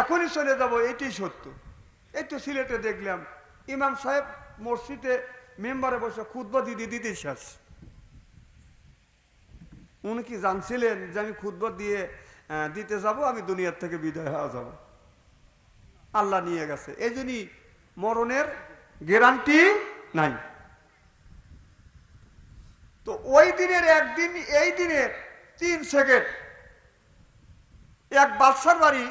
এখনই চলে যাব এটাই সত্য। এই তো সিলেটে দেখলাম, ইমাম সাহেব মসজিদে মেম্বারে বসে খুদ্া দিদি দিতে শেষ উনি কি জানছিলেন যে আমি খুদ্া দিয়ে দিতে যাব, আমি দুনিয়ার থেকে বিদায় হওয়া যাব? আল্লাহ নিয়ে গেছে। এই জন্যই মরণের গ্যারান্টি নাই। তো ওই দিনের একদিন, এই দিনের তিন সেকেন্ড, এক বাদশার বাড়ি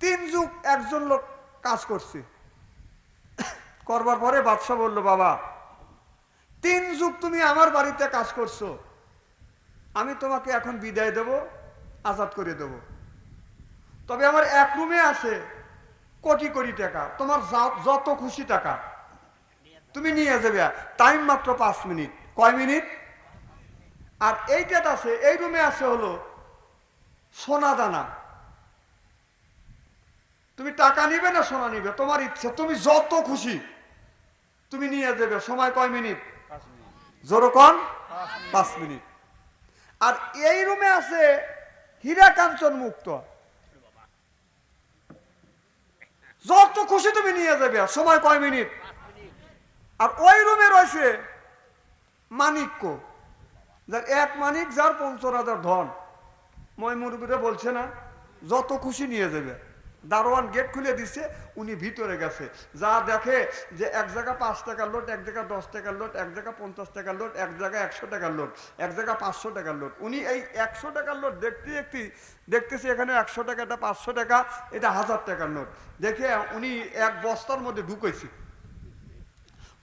তিন যুগ একজন লোক কাজ করছে। করবার পরে বাদশাহ বলল, বাবা, তিন যুগ তুমি আমার বাড়িতে কাজ করছ। আমি তোমাকে এখন বিদায় দেব, আজাদ করে দেব। তবে আমার এক রুমে আছে কোটি কোটি টাকা, তোমার যত খুশি টাকা, তুমি নিয়ে যাবে। টাইম মাত্র পাঁচ মিনিট। কয় মিনিট? আর এইটাতে আছে, এই রুমে আছে হলো সোনা দানা। তুমি টাকা নিবে না সোনা নিবে? তোমার ইচ্ছে তুমি যত খুশি তুমি নিয়ে যাবে। সময় কয় মিনিট? জোরকন পাঁচ মিনিট। আর এই রুমে আছে হীরা কাঞ্চন মুক্ত। যত খুশি তুমি নিয়ে যাবে। সময় কয় মিনিট? আর ওই রুমে রয়েছে মানিক্য যার এক মানিক যার পঞ্চাশ হাজার ধন। মই মুরব্বীরা বলছে না যত খুশি নিয়ে যাবে। দারোয়ান গেট খুলে দিছে, উনি ভিতরে গেছে। যা দেখে যে এক জায়গা পাঁচ টাকার লোট এক জায়গা দশ টাকার লোট এক জায়গা পঞ্চাশ টাকার লোট এক জায়গা একশো টাকার লোট এক জায়গা পাঁচশো টাকার লোট উনি এই একশো টাকার লোট দেখতে দেখতে দেখতেছে এখানে একশো টাকা, এটা পাঁচশো টাকা, এটা হাজার টাকার নোট দেখে উনি এক বস্তার মধ্যে ঢুকেছে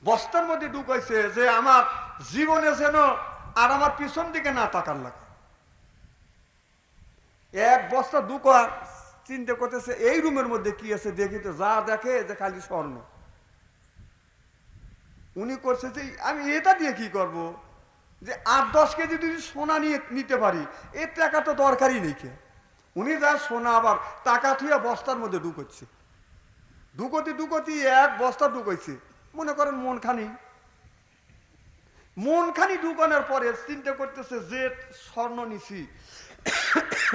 বস্তার মধ্যে ঢুকাইছে যে আমার জীবনে যেন আর আমার পিছন দিকে না তাকার লাগে। এক বস্তা দুকা চিন্তা করতেছে, এই রুমের মধ্যে কি আছে দেখি তো, যা দেখে যে খালি স্বর্ণ। উনি করছে যে, আমি এটা দিয়ে কি করব? যে আট, দশ কেজি যদি সোনা নিয়ে নিতে পারি, এর টাকা তো দরকারই নেই কে? উনি যা সোনা আবার টাকা থুয়ে বস্তার মধ্যে ঢুকোচ্ছে। ঢুকতি ঢুকতি এক বস্তা ঢুকাইছে। মনে করেন মনখানি। মনখানি মন ঢুকানোর পরে চিন্তা করতেছে যে স্বর্ণ নিছি।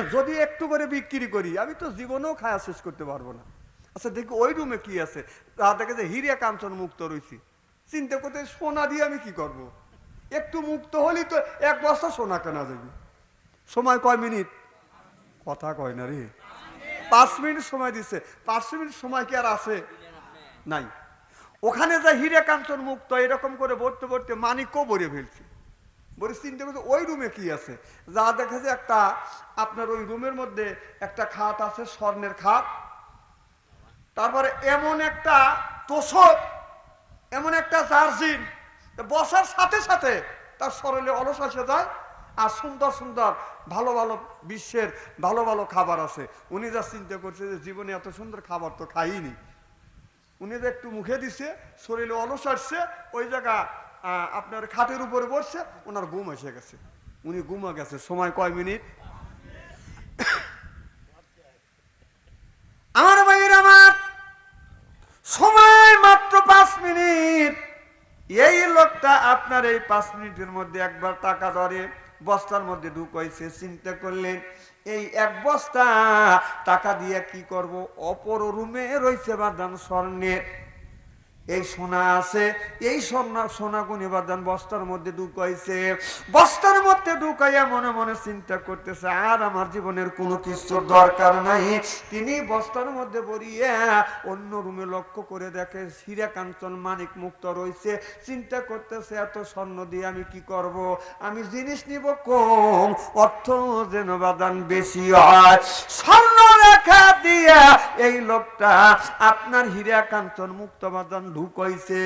যদি একটু করে বিক্রি করি, আমি তো জীবনেও খায়া শেষ করতে পারব না। আচ্ছা দেখি ওই রুমে কি আছে? তা দেখে যে হিরিয়া কাঞ্চন মুক্ত রয়েছি। চিন্তা করতে সোনা দিয়ে আমি কি করব। একটু মুক্ত হলেই তো এক বস্তা সোনা কেনা যাবে। সময় কয় মিনিট? কথা কয় না রে। পাঁচ মিনিট সময় দিছে। পাঁচ মিনিট সময় কি আর আছে? নাই। ওখানে যা হিরে কাঞ্চন মুক্ত, এরকম করে ভরতে ভরতে মানিকও ভরে ফেলছে। চিন্তা করছে ওই রুমে কি আছে? যা দেখেছে একটা, আপনার ওই রুমের মধ্যে একটা খাট আছে, স্বর্ণের খাট। তারপরে এমন একটা তোষক, এমন একটা জার্জিন বসার সাথে সাথে তার শরীরে অলস আসে যায় আর সুন্দর সুন্দর, ভালো ভালো বিশ্বের ভালো ভালো খাবার আছে। উনি যা চিন্তা করছে যে জীবনে এত সুন্দর খাবার তো খাইনি। উনি যে একটু মুখে দিছে, শরীরে অলস আসছে, ওই জায়গা আপনার খাটের উপরে বসছে ওনার ঘুম এসে গেছে। উনি ঘুমা গেছে, সময় কয় মিনিট? আমার ভাইয়ের আমার, সময় মাত্র পাঁচ মিনিট। এই লোকটা আপনার এই পাঁচ মিনিটের মধ্যে একবার টাকা ধরে বস্তার মধ্যে ঢুকাইছে, চিন্তা করলেন, এই এক বস্তা টাকা দিয়ে কি করব? অপর রুমে রয়েছে বাদান স্বর্ণের। এই সোনা আছে, এই সোনা সোনা গুনি বাদান বস্তার মধ্যে ঢুকাইছে। বস্তার মধ্যে ঢুকাইয়া মনে মনে চিন্তা করতেছে, আর আমার জীবনের কোনো কিছুর দরকার নাই। তিনি বস্তার মধ্যে বরিয়া অন্য রুমে লক্ষ্য করে দেখে, হীরা কাঞ্চন মানিক মুক্ত রয়েছে চিন্তা করতেছে, এত স্বর্ণ দিয়ে আমি কি করব? আমি জিনিস নিব কম, অর্থ যেন বাদান বেশি হয়। স্বর্ণ রেখা দিয়া এই লোকটা আপনার হীরা কাঞ্চন মুক্ত বাদান ঢুকাইছে,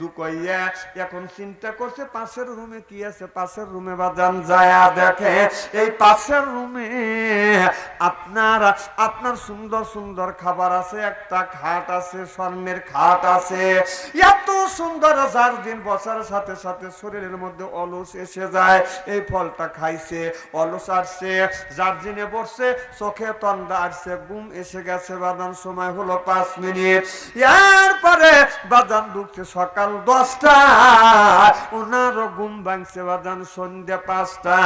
ঢুকাইয়া এখন চিন্তা করছে, পাশের রুমে কি আছে? পাশের রুমে বাদান যায়া দেখে এই পাশের রুমে আপনার আপনার সুন্দর সুন্দর খাবার আছে, একটা খাট আছে, স্বর্ণের খাট আছে। এত সুন্দর যার দিন বসার সাথে সাথে শরীরের মধ্যে অলস এসে যায়, এই ফলটা খাইছে, অলস আসছে, যার দিনে বসছে, চোখে তন্দা আসছে ঘুম এসে গেছে বাদান সময় হলো পাঁচ মিনিট। এরপরে বাদান ঢুকছে সকাল দশটা। ওনারও ঘুম ভাঙছে বাদান সন্ধ্যা পাঁচটা।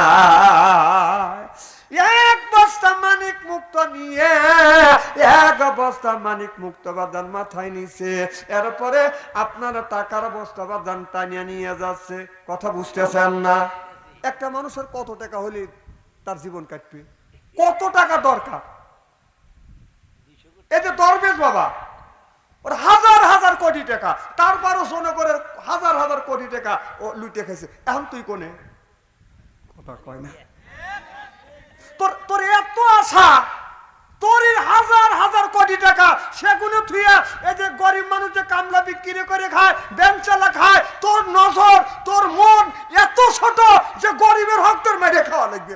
এক বস্তা মানিক মুক্ত নিয়ে, এক বস্তা মানিক মুক্ত বাদান মাথায় নিছে। এরপরে আপনারা টাকার বস্তা বাদান টানিয়ে নিয়ে যাচ্ছে। কথা বুঝতেছেন না? একটা মানুষের কত টাকা হলে তার জীবন কাটবে? কত টাকা দরকার? যে দরবেশ বাবা ওর হাজার হাজার কোটি টাকা তারপরও সোনে করে হাজার হাজার কোটি টাকা ও লুটে খাইছে। এখন তুই কোনে? কথা কয় না। তোর তোর এত আশা তোর হাজার হাজার কোটি টাকা সেগুলো থুইয়া এই যে গরিব মানুষ যে কামলা বিক্রি করে খায় ব্যাংক চালা খায় তোর নজর তোর মন এত ছোট যে গরিবের হক তোর মেরে খাওয়া লাগবে।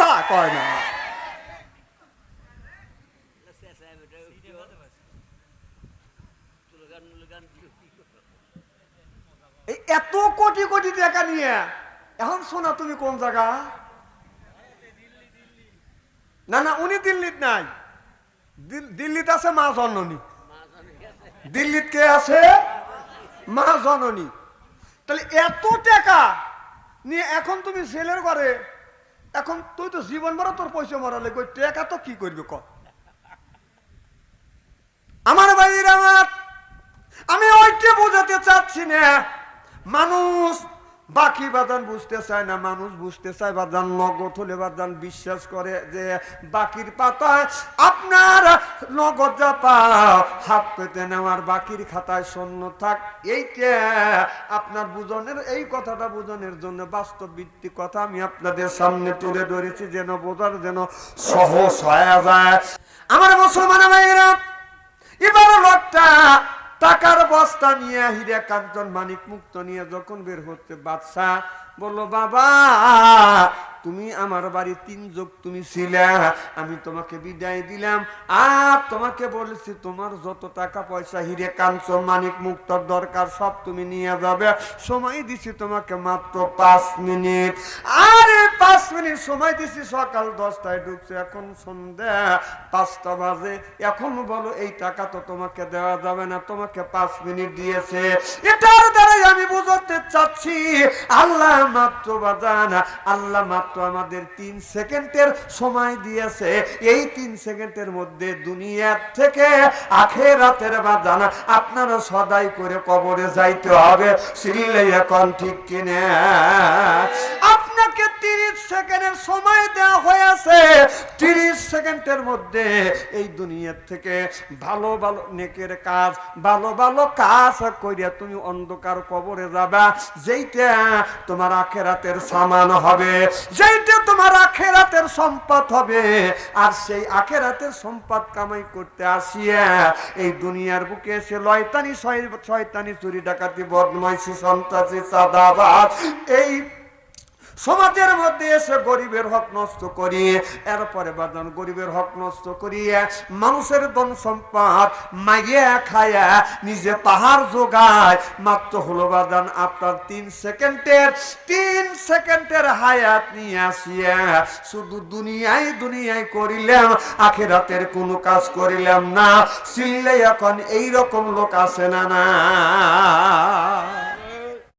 তা কয় না এই এত কোটি কোটি টাকা নিয়ে। এখন শোনা তুমি কোন জায়গা? না না, উনি দিল্লিত নাই। দিল- দিল্লিতে আছে, মা জননী। দিল্লিত কে আছে? মা জননী। তাহলে এত টাকা নিয়ে এখন তুমি ছেলের ঘরে, এখন তুই তো জীবন ভরা তোর পয়সা মরালে কই টাকা তো কি করবি ক? আমার ভাইয়ের আমার আমি ওইটা বোঝাতে চাচ্ছি না। মানুষ বাকি বাদান বুঝতে চায় না, মানুষ বুঝতে চায় বাদান নগদ হলে বাদান বিশ্বাস করে যে বাকির পাতায় আপনার নগদ যা পাও, হাত পেতে নেওয়ার বাকির খাতায় শূন্য থাক। এইটা আপনার বুঝনের, এই কথাটা বুঝনের জন্য বাস্তব ভিত্তিক কথা আমি আপনাদের সামনে তুলে ধরেছি, যেন বোঝার যেন সহজ হয়ে যায়। আমার মুসলমান ভাইয়েরা এবার লোকটা টাকার বস্তা নিয়ে হিরে কাঞ্চন মানিক মুক্ত নিয়ে যখন বের হচ্ছে বাদশাহ বলল বাবা তুমি আমার বাড়ি তিন যোগ তুমি ছিলে, আমি তোমাকে বিদায় দিলাম। আর তোমাকে বলেছি, তোমার যত টাকা পয়সা হিরে কাঞ্চন মানিক, মুক্তর দরকার, সব তুমি নিয়ে যাবে। সময় দিছি তোমাকে মাত্র পাঁচ মিনিট। আরে পাঁচ মিনিট সময় দিছি, সকাল দশটায় ঢুকছে এখন সন্ধ্যা পাঁচটা বাজে। এখন বলো, এই টাকা তো তোমাকে দেওয়া যাবে না, তোমাকে পাঁচ মিনিট দিয়েছে। এটার দ্বারাই আমি বুঝতে চাচ্ছি, আল্লাহ মাত্র বাজান, আল্লাহ মাত্র আমাদের তিন সেকেন্ডের সময় দিয়েছে। এই তিন সেকেন্ডের মধ্যে দুনিয়ার থেকে আখেরাতের বাজান আপনারা সদাই করে কবরে যাইতে হবে। শিললে এখন ঠিক কিনে? আপনাকে তিরিশ সেকেন্ডের সময় দেওয়া হয়েছে। তিরিশ সেকেন্ডের মধ্যে এই দুনিয়ার থেকে ভালো ভালো নেকের কাজ, ভালো ভালো কাজ করিয়া তুমি অন্ধকার কবরে যাবা। যেইটা তোমার আখেরাতের সামান হবে, যেইটা তোমার আখেরাতের সম্পদ হবে। আর সেই আখেরাতের সম্পদ কামাই করতে আসিয়া এই দুনিয়ার বুকে এসে লয়তানি শয়- শয়তানি চুরি ডাকাতি, বদমাইশি, সন্ত্রাসী চাঁদাবাদ এই সমাজের মধ্যে এসে গরিবের হক নষ্ট করি, এরপরে বাদন গরিবের হক নষ্ট করিয়ে, মানুষের ধন সম্পদ মাইয়া খায়া নিজে পাহাড় যোগায় মাত্র হলো বাদান আপনার তিন সেকেন্ডের তিন সেকেন্ডের হায়াত নিয়ে আসিয়া, শুধু দুনিয়ায় দুনিয়ায় করিলাম, আখেরাতের কোনো কাজ করিলাম না। সিললে এখন এইরকম লোক আসে না না?